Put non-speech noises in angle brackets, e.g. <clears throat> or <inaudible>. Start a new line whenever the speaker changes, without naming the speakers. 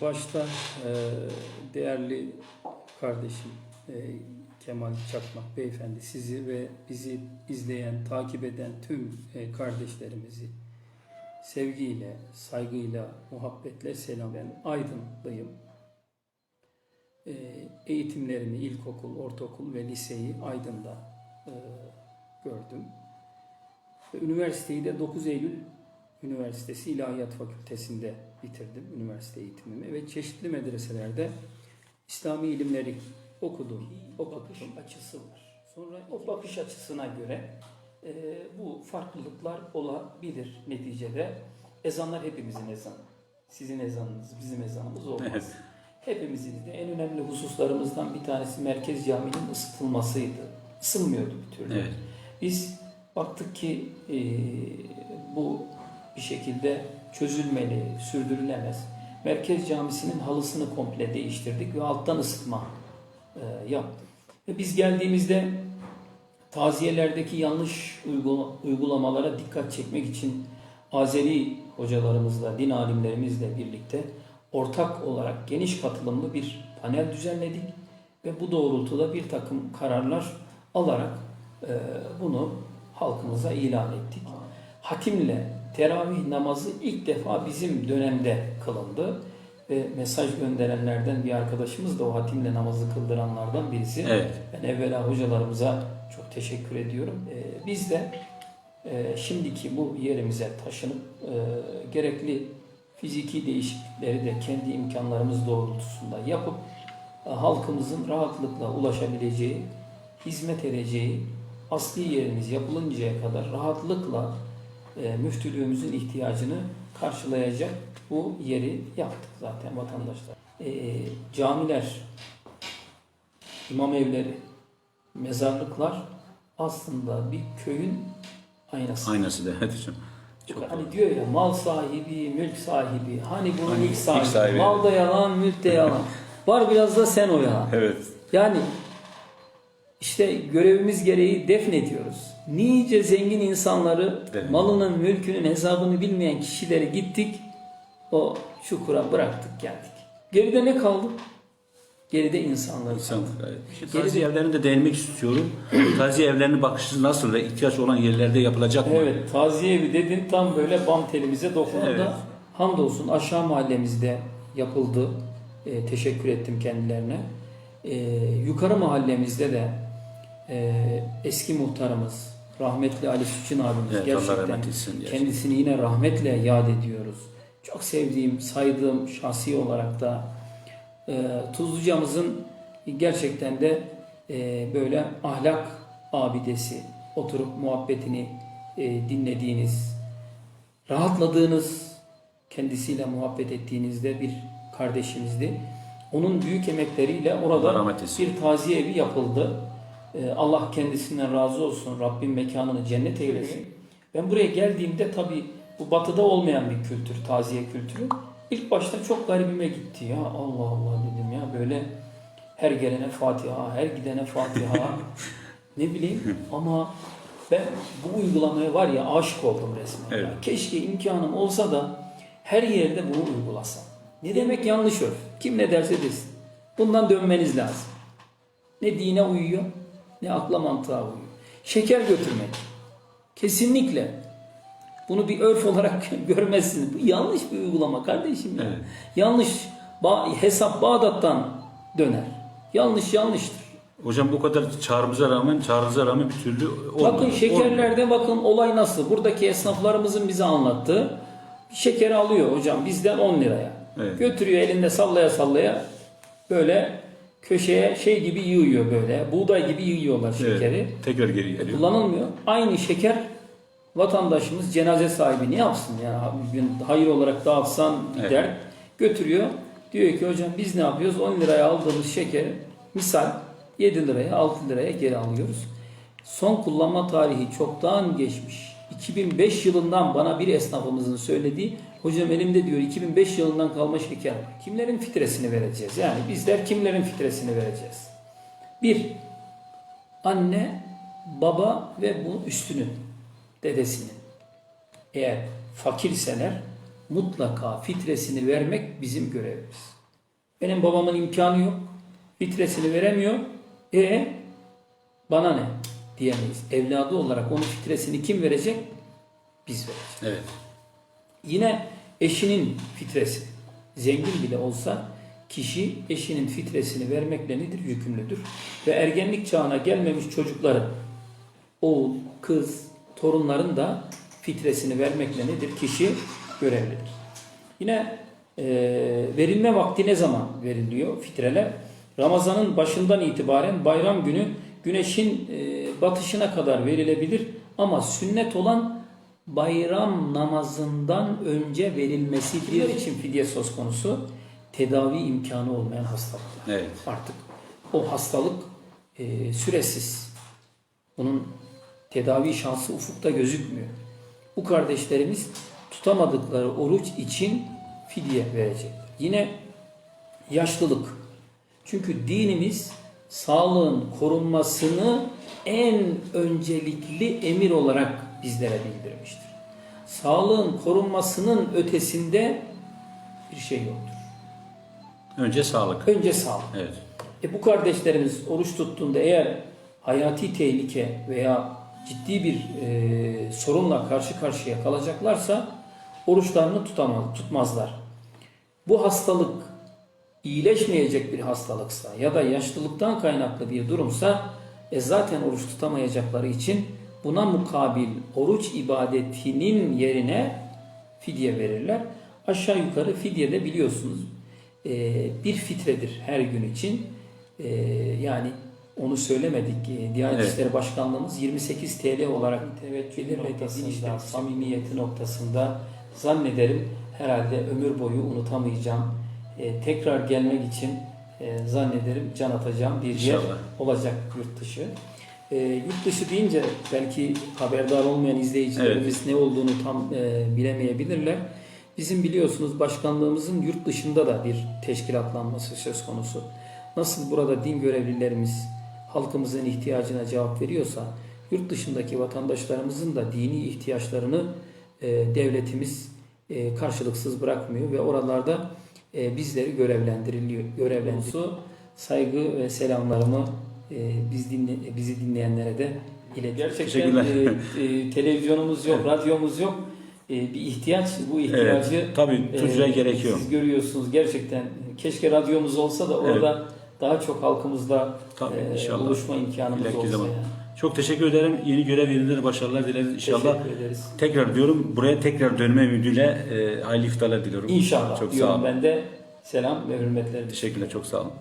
Başta e, değerli kardeşim e, Kemal Çakmak Beyefendi sizi ve bizi izleyen, takip eden tüm e, kardeşlerimizi sevgiyle, saygıyla, muhabbetle selam. Ben Aydınlıyım. Eğitimlerimi ilkokul, ortaokul ve liseyi Aydın'da gördüm. Ve Üniversiteyi de 9 Eylül Üniversitesi İlahiyat Fakültesi'nde bitirdim üniversite eğitimimi ve çeşitli medreselerde İslami ilimleri okudum. O bakış açısı var. Sonra o bakış açısına göre e, bu farklılıklar olabilir neticede. Ezanlar hepimizin ezanı. Sizin ezanınız, bizim ezanımız olmaz.
Evet.
Hepimizin de en önemli hususlarımızdan bir tanesi Merkez Camii'nin ısıtılmasıydı. Isınmıyordu bir türlü.
Evet.
Biz baktık ki e, bu bir şekilde çözülmeli, sürdürülemez. Merkez Camisi'nin halısını komple değiştirdik ve alttan ısıtma e, yaptık. Ve biz geldiğimizde taziyelerdeki yanlış uygula- uygulamalara dikkat çekmek için Azeri hocalarımızla, din alimlerimizle birlikte ortak olarak geniş katılımlı bir panel düzenledik ve bu doğrultuda bir takım kararlar alarak e, bunu halkımıza ilan ettik. Hatimle teravih namazı ilk defa bizim dönemde kılındı ve mesaj gönderenlerden bir arkadaşımız da o hatimle namazı kıldıranlardan birisi.
Evet.
Ben evvela hocalarımıza çok teşekkür ediyorum. Ee, biz de e, şimdiki bu yerimize taşınıp e, gerekli fiziki değişiklikleri de kendi imkanlarımız doğrultusunda yapıp e, halkımızın rahatlıkla ulaşabileceği, hizmet edeceği, asli yerimiz yapılıncaya kadar rahatlıkla e, müftülüğümüzün ihtiyacını karşılayacak bu yeri yaptık zaten vatandaşlar. E, camiler, imam evleri, mezarlıklar aslında bir köyün aynası.
Aynası da evet hocam. Çok
hani diyor ya mal sahibi, mülk sahibi. Hani bunun
Hani
ilk sahibi.
ilk sahibi.
Mal da yalan, mülk de yalan. <laughs> Var biraz da sen o yalan.
Evet.
Yani işte görevimiz gereği defnediyoruz. Nice zengin insanları,
Evet.
malının, mülkünün hesabını bilmeyen kişileri gittik, o çukura bıraktık geldik. Geride ne kaldı? Geride insanlar
İnsan,
kaldı.
evet. İşte
Geride-
taziye evlerine de değinmek istiyorum. <clears throat> taziye evlerinin bakışı nasıl ve ihtiyaç olan yerlerde yapılacak mı?
Evet, taziye evi dedin tam böyle bam telimize dokundu
Evet.
da hamdolsun aşağı mahallemizde yapıldı. Ee, teşekkür ettim kendilerine. Ee, yukarı mahallemizde de e, eski muhtarımız rahmetli Ali Sütçün abimiz
Evet,
gerçekten kendisini yine rahmetle yad ediyoruz. Çok sevdiğim, saydığım şahsi olarak da e, Tuzluca'mızın gerçekten de e, böyle ahlak abidesi oturup muhabbetini e, dinlediğiniz, rahatladığınız, kendisiyle muhabbet ettiğinizde bir kardeşimizdi. Onun büyük emekleriyle orada bir taziye evi yapıldı. E, Allah kendisinden razı olsun. Rabbim mekanını cennet eylesin. Ben buraya geldiğimde tabii bu batıda olmayan bir kültür, taziye kültürü. İlk başta çok garibime gitti ya. Allah Allah dedim ya böyle her gelene Fatiha, her gidene Fatiha. <laughs> ne bileyim ama ben bu uygulamaya var ya aşık oldum resmen.
Evet.
Ya Keşke imkanım olsa da her yerde bunu uygulasam. Ne demek yanlış örf? Kim ne derse desin. Bundan dönmeniz lazım. Ne dine uyuyor ne akla mantığa uyuyor. Şeker götürmek. Kesinlikle. Bunu bir örf olarak <laughs> görmezsiniz. Bu yanlış bir uygulama kardeşim ya.
Evet.
Yanlış. Ba- hesap Bağdat'tan döner. Yanlış yanlıştır.
Hocam bu kadar çağrımıza rağmen, çağrınıza rağmen bir türlü olmadı.
Bakın
Olmuyor.
şekerlerde bakın olay nasıl. Buradaki esnaflarımızın bize anlattığı şekeri alıyor hocam bizden 10 liraya.
Evet.
Götürüyor elinde sallaya sallaya böyle köşeye şey gibi yığıyor böyle. Buğday gibi yığıyorlar şekeri.
Evet, tekrar geri geliyor.
Kullanılmıyor. Aynı şeker vatandaşımız cenaze sahibi ne yapsın yani bir gün hayır olarak dağıtsan bir
Evet.
götürüyor. Diyor ki hocam biz ne yapıyoruz? 10 liraya aldığımız şekeri misal 7 liraya 6 liraya geri alıyoruz. Son kullanma tarihi çoktan geçmiş. 2005 yılından bana bir esnafımızın söylediği hocam elimde diyor 2005 yılından kalma şeker var. Kimlerin fitresini vereceğiz? Yani bizler kimlerin fitresini vereceğiz? Bir, anne, baba ve bu üstünün, dedesinin. Eğer fakirseler mutlaka fitresini vermek bizim görevimiz. Benim babamın imkanı yok. Fitresini veremiyor. E bana ne diyemeyiz. Evladı olarak onun fitresini kim verecek? Biz vereceğiz.
Evet.
Yine eşinin fitresi. Zengin bile olsa kişi eşinin fitresini vermekle nedir? Yükümlüdür. Ve ergenlik çağına gelmemiş çocukların oğul, kız, torunların da fitresini vermekle nedir? Kişi görevlidir. Yine e, verilme vakti ne zaman veriliyor fitreler? Ramazanın başından itibaren bayram günü güneşin e, batışına kadar verilebilir ama sünnet olan bayram namazından önce verilmesidir için fidye söz konusu. Tedavi imkanı olmayan hastalıklar.
Evet.
Artık o hastalık e, süresiz. Bunun tedavi şansı ufukta gözükmüyor. Bu kardeşlerimiz tutamadıkları oruç için fidye verecekler. Yine yaşlılık. Çünkü dinimiz sağlığın korunmasını en öncelikli emir olarak bizlere bildirmiştir. Sağlığın korunmasının ötesinde bir şey yoktur.
Önce sağlık.
Önce sağlık.
Evet.
E bu kardeşlerimiz oruç tuttuğunda eğer hayati tehlike veya ciddi bir e, sorunla karşı karşıya kalacaklarsa oruçlarını tutamaz, tutmazlar. Bu hastalık iyileşmeyecek bir hastalıksa ya da yaşlılıktan kaynaklı bir durumsa e zaten oruç tutamayacakları için buna mukabil oruç ibadetinin yerine fidye verirler. Aşağı yukarı fidye de biliyorsunuz e, bir fitredir her gün için. E, yani onu söylemedik. E, Diyanet
Evet.
İşleri Başkanlığımız 28 TL olarak teveccühü noktasında, samimiyeti noktasında zannederim herhalde ömür boyu unutamayacağım. Tekrar gelmek için e, zannederim can atacağım bir yer
İnşallah.
olacak yurt dışı. E, yurt dışı deyince belki haberdar olmayan izleyicilerimiz ne olduğunu tam e, bilemeyebilirler. Bizim biliyorsunuz başkanlığımızın yurt dışında da bir teşkilatlanması söz konusu. Nasıl burada din görevlilerimiz halkımızın ihtiyacına cevap veriyorsa yurt dışındaki vatandaşlarımızın da dini ihtiyaçlarını e, devletimiz e, karşılıksız bırakmıyor ve oralarda e, bizleri görevlendiriliyor. Görevlendiriyor. Saygı ve selamlarımı e, biz dinle, bizi dinleyenlere de iletiyorum. Gerçekten e, e, televizyonumuz yok, radyomuz yok. E, bir ihtiyaç, bu ihtiyacı
Evet. Tabii
e,
gerekiyor.
Siz görüyorsunuz gerçekten. Keşke radyomuz olsa da orada daha çok halkımızla
Tabii,
e,
inşallah.
buluşma imkanımız
İleriki
olsa.
zaman.
yani.
Çok teşekkür ederim. Yeni görev yerinde de başarılar dileriz inşallah.
Teşekkür ederiz.
Tekrar diyorum buraya tekrar dönme ümidiyle e, hayırlı iftarlar diliyorum.
İnşallah
Çok sağ olun.
ben de selam ve hürmetler.
Teşekkürler çok sağ olun.